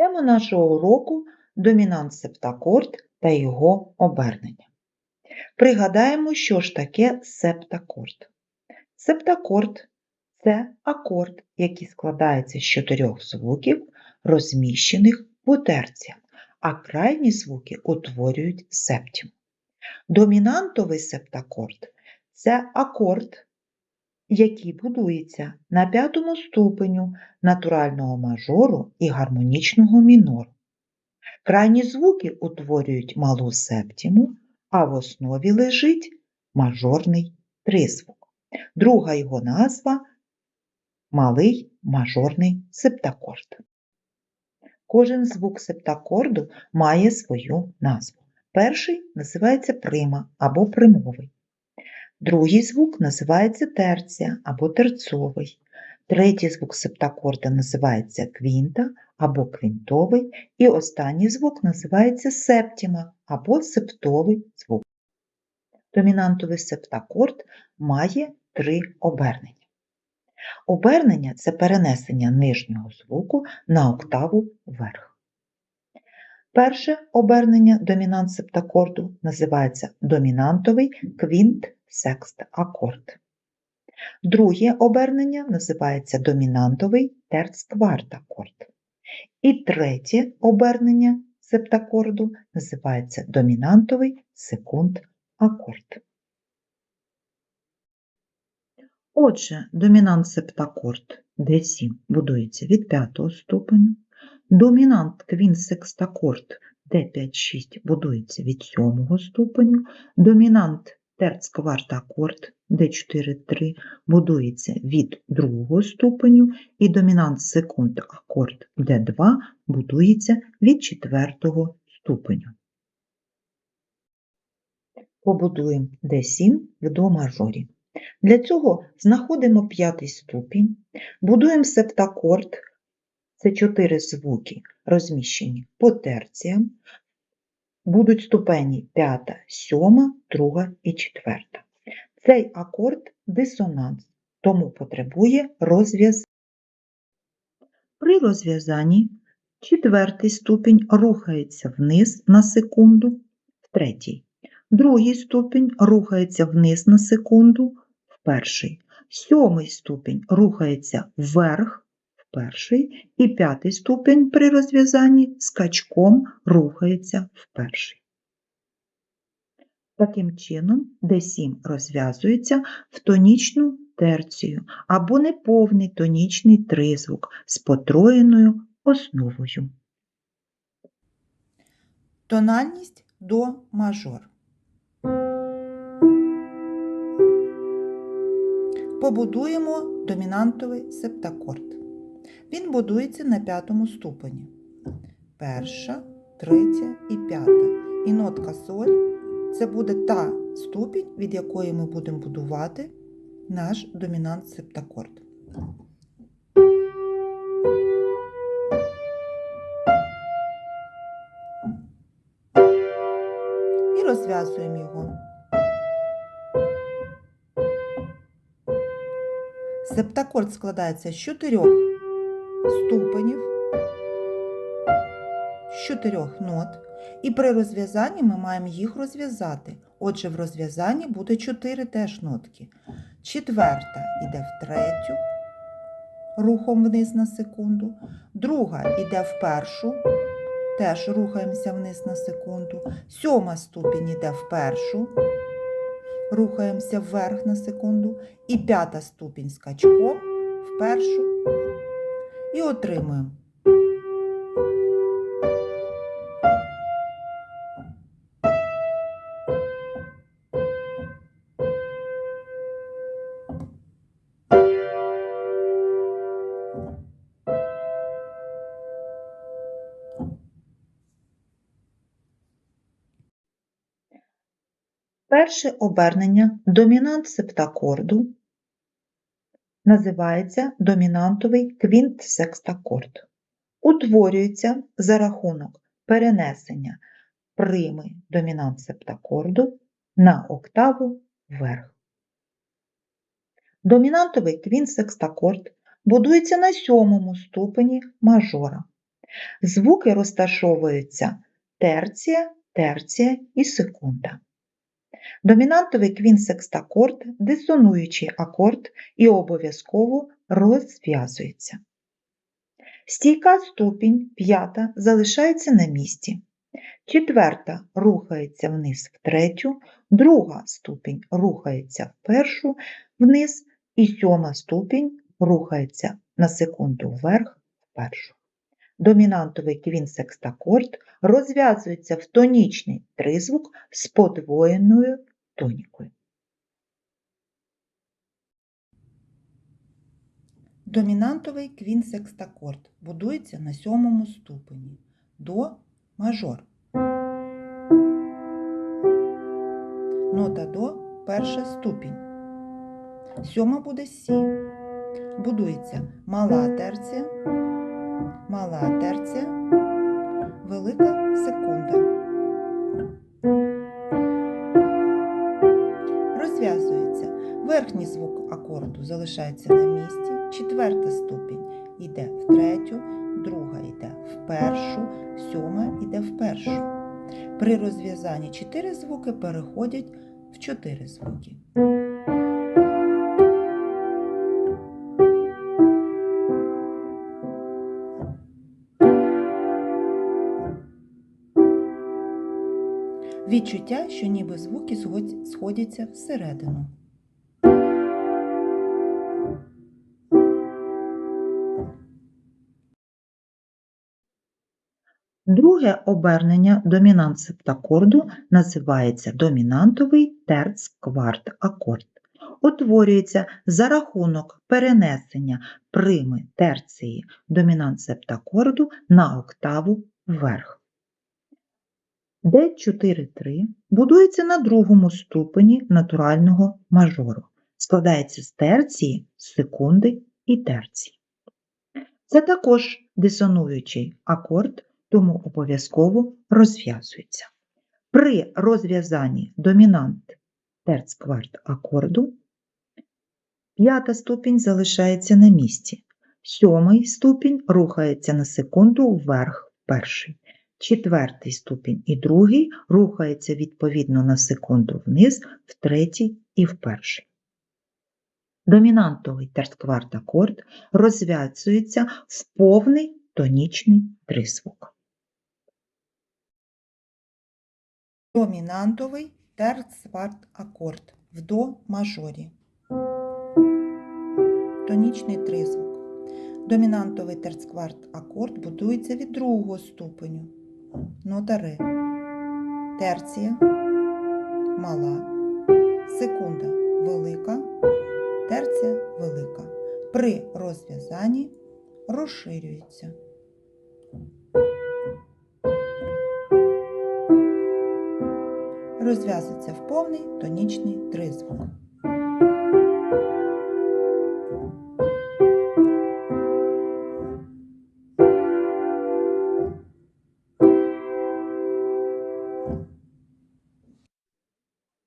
Тема нашого уроку домінант септакорд та його обернення. Пригадаємо, що ж таке септакорд. Септакорд це акорд, який складається з чотирьох звуків, розміщених по терціях, а крайні звуки утворюють септім. Домінантовий септакорд це акорд, який будується на п'ятому ступеню натурального мажору і гармонічного мінору. Крайні звуки утворюють малу септіму, а в основі лежить мажорний тризвук. Друга його назва малий мажорний септакорд. Кожен звук септакорду має свою назву. Перший називається прима або примовий. Другий звук називається терція або терцовий. Третій звук септакорда називається квінта або квінтовий, і останній звук називається септіма або септовий звук. Домінантовий септакорд має три обернення. Обернення це перенесення нижнього звуку на октаву вверх. Перше обернення домінант септакорду називається домінантовий квінт секст акорд. Друге обернення називається домінантовий терцкварт акорд. І третє обернення септакорду називається домінантовий секунд акорд. Отже, домінант септакорд D7 будується від п'ятого ступеню, домінант квінт-секстакорд D5-6 будується від сьомого ступеню, домінант терц-кварт-акорд D4-3 будується від другого ступеню, і домінант секунд-акорд D2 будується від четвертого ступеню. Побудуємо D7 в до мажорі. Для цього знаходимо п'ятий ступінь, будуємо септакорд, це чотири звуки, розміщені по терціям, будуть ступені п'ята, сьома, друга і четверта. Цей акорд дисонанс, тому потребує розв'язання. При розв'язанні четвертий ступінь рухається вниз на секунду, в третій. Другий ступінь рухається вниз на секунду в перший. Сьомий ступінь рухається вверх перший. І п'ятий ступінь при розв'язанні скачком рухається в перший. Таким чином, D7 розв'язується в тонічну терцію або неповний тонічний тризвук з потроєною основою. Тональність до мажор. Побудуємо домінантовий септакорд. Він будується на п'ятому ступені. Перша, третя і п'ята. І нотка соль це буде та ступінь, від якої ми будемо будувати наш домінант септакорд. І розв'язуємо його. Септакорд складається з чотирьох ступенів, з чотирьох нот, і при розв'язанні ми маємо їх розв'язати. Отже, в розв'язанні буде чотири теж нотки. Четверта йде в третю, рухом вниз на секунду. Друга йде в першу, теж рухаємося вниз на секунду. Сьома ступінь йде в першу рухаємося вверх на секунду, і п'ята ступінь скачком в першу і отримуємо. Перше обернення домінант септакорду називається домінантовий квінт-секстакорд. Утворюється за рахунок перенесення прими домінант септакорду на октаву вверх. Домінантовий квінт-секстакорд будується на сьомому ступені мажора. Звуки розташовуються терція, терція і секунда. Домінантовий квінсекстакорд – дисонуючий акорд і обов'язково розв'язується. Стійка ступінь п'ята залишається на місці. Четверта рухається вниз в третю, друга ступінь рухається в першу вниз, і сьома ступінь рухається на секунду вверх в першу. Домінантовий квінсекстакорд розв'язується в тонічний тризвук з подвоєною тонікою. Домінантовий квінсекстакорд будується на сьомому ступені до мажор. Нота до перша ступінь. Сьома буде сі. Будується мала терція, мала терція, велика секунда. Розв'язується. Верхній звук акорду залишається на місці, четверта ступінь йде в третю, друга йде в першу, сьома йде в першу. При розв'язанні чотири звуки переходять в чотири звуки. Відчуття, що ніби звуки сходяться всередину. Друге обернення домінант септакорду називається домінантовий терц-кварт акорд. Утворюється за рахунок перенесення прими терції домінант септакорду на октаву вверх. Д4-3 будується на другому ступені натурального мажору. Складається з терції, секунди і терції. Це також дисонуючий акорд, тому обов'язково розв'язується. При розв'язанні домінант терц-кварт акорду п'ята ступінь залишається на місці, сьомий ступінь рухається на секунду вверх перший, четвертий ступінь і другий рухається відповідно на секунду вниз в третій і в перший. Домінантовий терц-кварт акорд розв'язується в повний тонічний тризвук. Домінантовий терцварт акорд в до мажорі. Тонічний тризвук. Домінантовий терцкварт акорд будується від другого ступеню. Нота ре. Терція мала. Секунда велика. Терція велика. При розв'язанні розширюється. розв'язується в повний тонічний тризвук.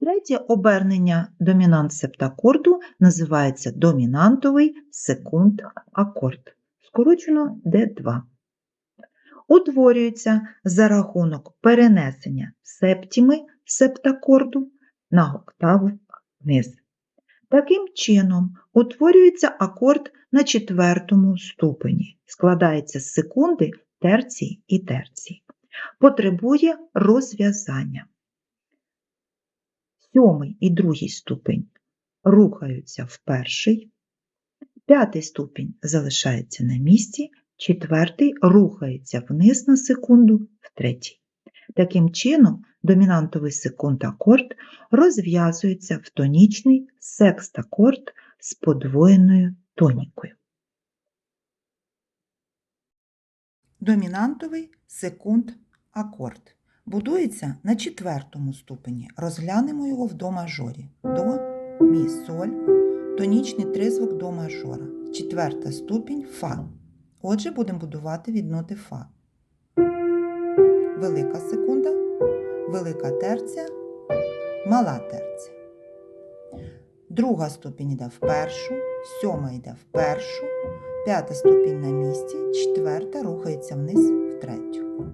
Третє обернення домінант септакорду називається домінантовий секунд акорд, скорочено D2 утворюється за рахунок перенесення септіми септакорду на октаву вниз. Таким чином, утворюється акорд на четвертому ступені, складається з секунди, терції і терції. Потребує розв'язання. Сьомий і другий ступень рухаються в перший, п'ятий ступінь залишається на місці, четвертий рухається вниз на секунду в третій. Таким чином, домінантовий секунд акорд розв'язується в тонічний секстакорд з подвоєною тонікою. Домінантовий секунд акорд будується на четвертому ступені. Розглянемо його в до мажорі. До, мі, соль, тонічний тризвук до мажора. Четверта ступінь фа. Отже, будемо будувати від ноти Фа. Велика секунда, велика терція, мала терція. Друга ступінь йде в першу, сьома йде в першу, П'ята ступінь на місці, четверта рухається вниз в третю.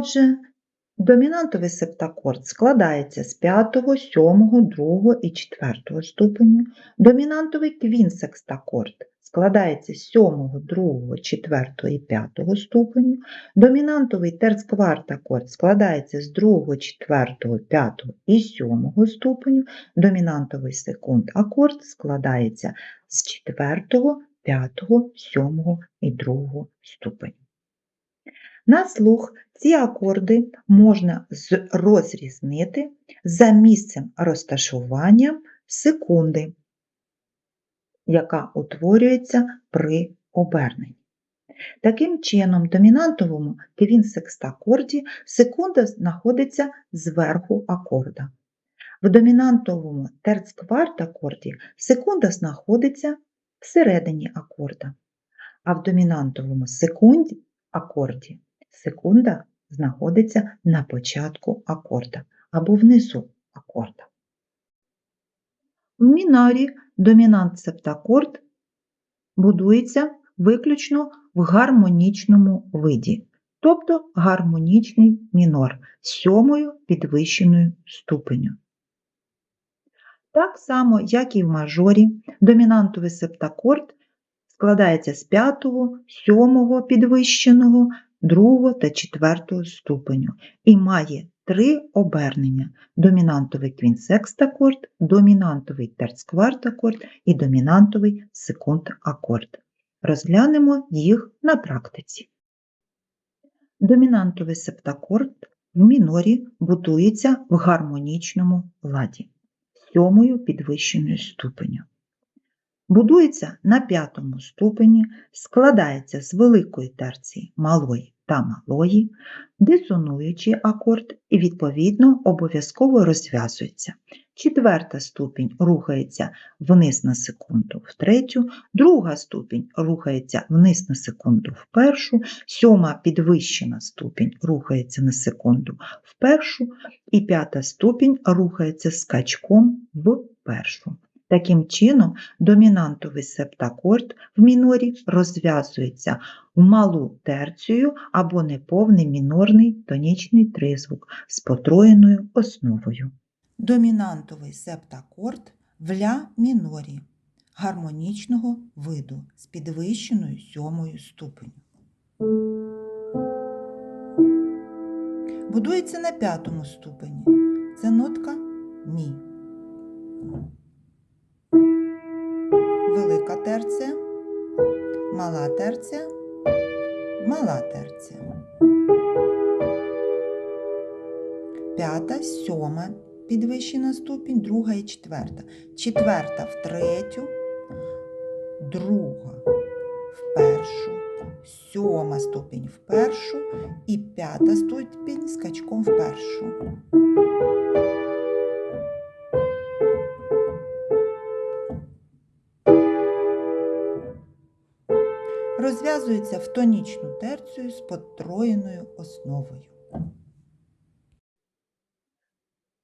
Отже, домінантовий септакорд складається з 5, 7, 2 і 4 ступеню. Домінантовий квінсекстакорд складається з 7, 2, 4 і 5 ступеню. Домінантовий терцквартакорд складається з 2, 4, 5 і 7 ступеню. Домінантовий секунд акорд складається з 4, 5, 7 і 2 ступеню. На слух ці акорди можна розрізнити за місцем розташування секунди, яка утворюється при оберненні. Таким чином, в домінантовому квінсекстакорді секунда знаходиться зверху акорда. В домінантовому терцквартакорді секунда знаходиться всередині акорда, а в домінантовому секунді акорді секунда знаходиться на початку акорда або внизу акорда. В мінорі домінант септакорд будується виключно в гармонічному виді, тобто гармонічний мінор з сьомою підвищеною ступеню. Так само, як і в мажорі, домінантовий септакорд складається з п'ятого, сьомого підвищеного, другого та четвертого ступеню і має три обернення: домінантовий квінсекстакорд, домінантовий терцквартакорд і домінантовий секунд-акорд. Розглянемо їх на практиці. Домінантовий септакорд в мінорі будується в гармонічному ладі сьомою підвищеною ступеню. Будується на п'ятому ступені, складається з великої терції малої та малої, дисонуючий акорд і, відповідно, обов'язково розв'язується. Четверта ступінь рухається вниз на секунду в третю, друга ступінь рухається вниз на секунду в першу, сьома підвищена ступінь рухається на секунду в першу, і п'ята ступінь рухається скачком в першу. Таким чином, домінантовий септакорд в мінорі розв'язується в малу терцію або неповний мінорний тонічний тризвук з потроєною основою. Домінантовий септакорд в ля мінорі гармонічного виду з підвищеною сьомою ступеню. Будується на п'ятому ступені. Це нотка мі. Велика терція, мала терція, мала терція. П'ята, сьома. Підвищена ступінь, друга і четверта. Четверта в третю, друга в першу, сьома ступінь в першу. І п'ята ступінь скачком в першу. Розв'язується в тонічну терцію з потроєною основою.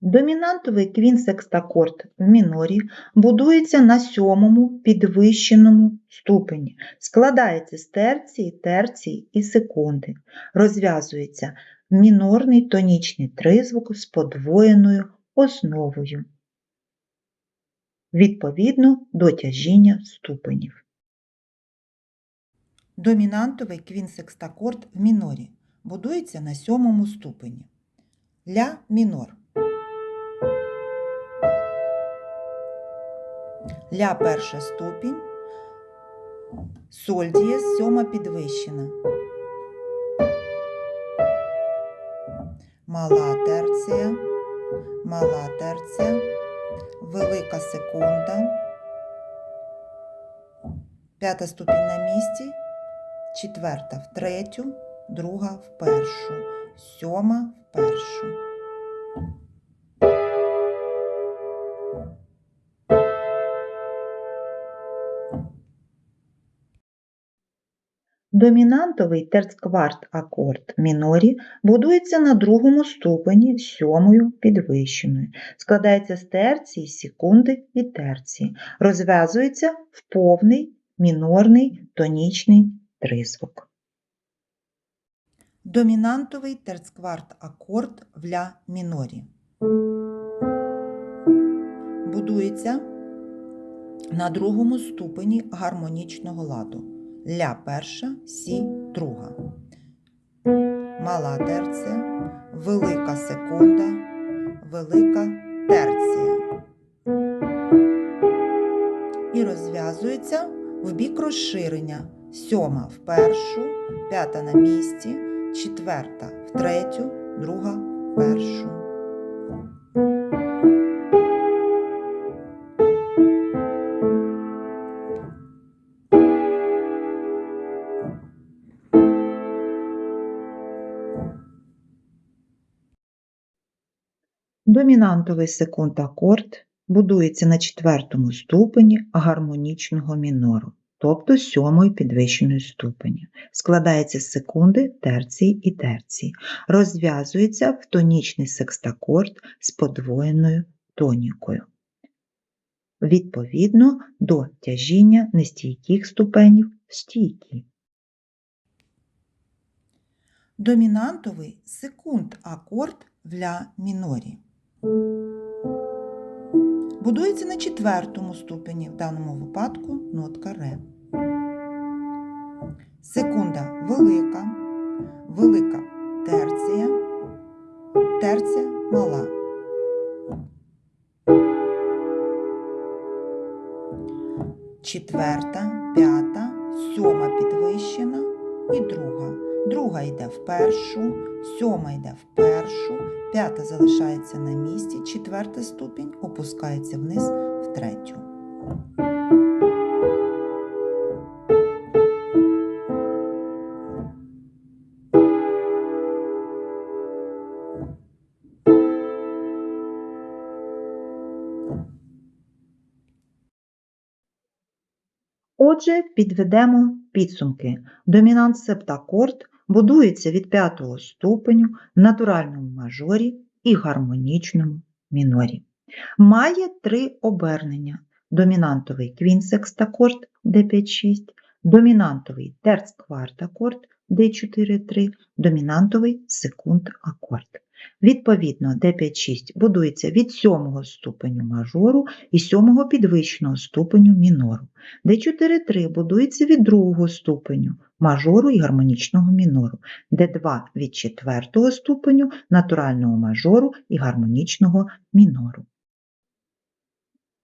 Домінантовий квінсекстакорд в мінорі будується на сьомому підвищеному ступені, складається з терції, терції і секунди. Розв'язується мінорний тонічний тризвук з подвоєною основою відповідно до тяжіння ступенів. Домінантовий квінсекстакорд в мінорі будується на сьомому ступені. Ля мінор. Ля перша ступінь, соль дієс сьома підвищена. Мала терція, мала терція, велика секунда, п'ята ступінь на місці, четверта в третю, друга в першу, сьома в першу. Домінантовий терцкварт акорд мінорі будується на другому ступені сьомою підвищеною. Складається з терції, секунди і терції. Розв'язується в повний мінорний тонічний тризвук. Домінантовий терцкварт акорд в ля мінорі. Будується на другому ступені гармонічного ладу. Ля перша, сі друга. Мала терція, велика секунда, велика терція. І розв'язується в бік розширення. Сьома в першу, п'ята на місці, четверта в третю, друга в першу. Домінантовий секунд акорд будується на четвертому ступені гармонічного мінору, тобто сьомої підвищеної ступені. Складається з секунди, терції і терції. Розв'язується в тонічний секстакорд з подвоєною тонікою. Відповідно до тяжіння нестійких ступенів стійкі. Домінантовий секунд акорд в ля мінорі. Будується на четвертому ступені, в даному випадку нотка ре. Секунда велика, велика терція, терція мала. Четверта, п'ята, сьома підвищена і друга. Друга йде в першу, сьома йде в першу, п'ята залишається на місці, четверта ступінь опускається вниз в третю. Отже, підведемо підсумки. Домінант септакорд будується від п'ятого ступеню в натуральному мажорі і гармонічному мінорі. Має три обернення: домінантовий квінсекстакорд D5-6, домінантовий терцквартакорд D4-3, домінантовий секунд акорд. Відповідно, D5-6 будується від сьомого ступеню мажору і сьомого підвищеного ступеню мінору. Д4-3 будується від другого ступеню мажору і гармонічного мінору, Д2 від четвертого ступеню натурального мажору і гармонічного мінору.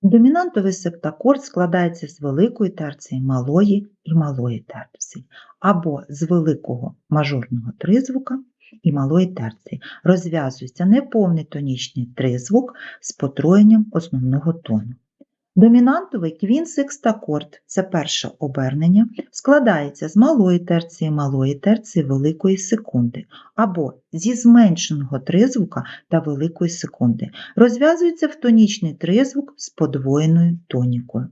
Домінантовий септакорд складається з великої терції малої і малої терції, або з великого мажорного тризвука і малої терції. Розв'язується неповний тонічний тризвук з потроєнням основного тону. Домінантовий квінсекстакорд – це перше обернення, складається з малої терції, малої терції великої секунди, або зі зменшеного тризвука та великої секунди. Розв'язується в тонічний тризвук з подвоєною тонікою.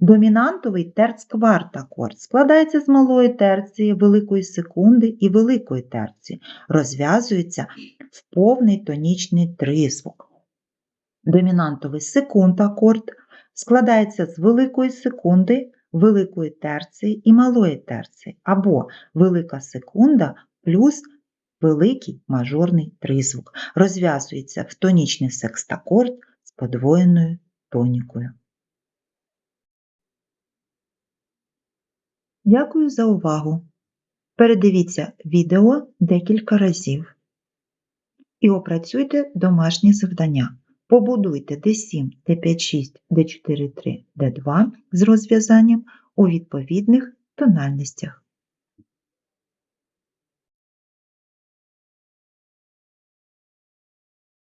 Домінантовий терцквартакорд складається з малої терції, великої секунди і великої терції. Розв'язується в повний тонічний тризвук. Домінантовий секунд-акорд складається з великої секунди, великої терції і малої терції, або велика секунда плюс великий мажорний тризвук. Розв'язується в тонічний секстакорд з подвоєною тонікою. Дякую за увагу. Передивіться відео декілька разів і опрацюйте домашні завдання. Побудуйте D7, D5-6, D4-3, D2 з розв'язанням у відповідних тональностях.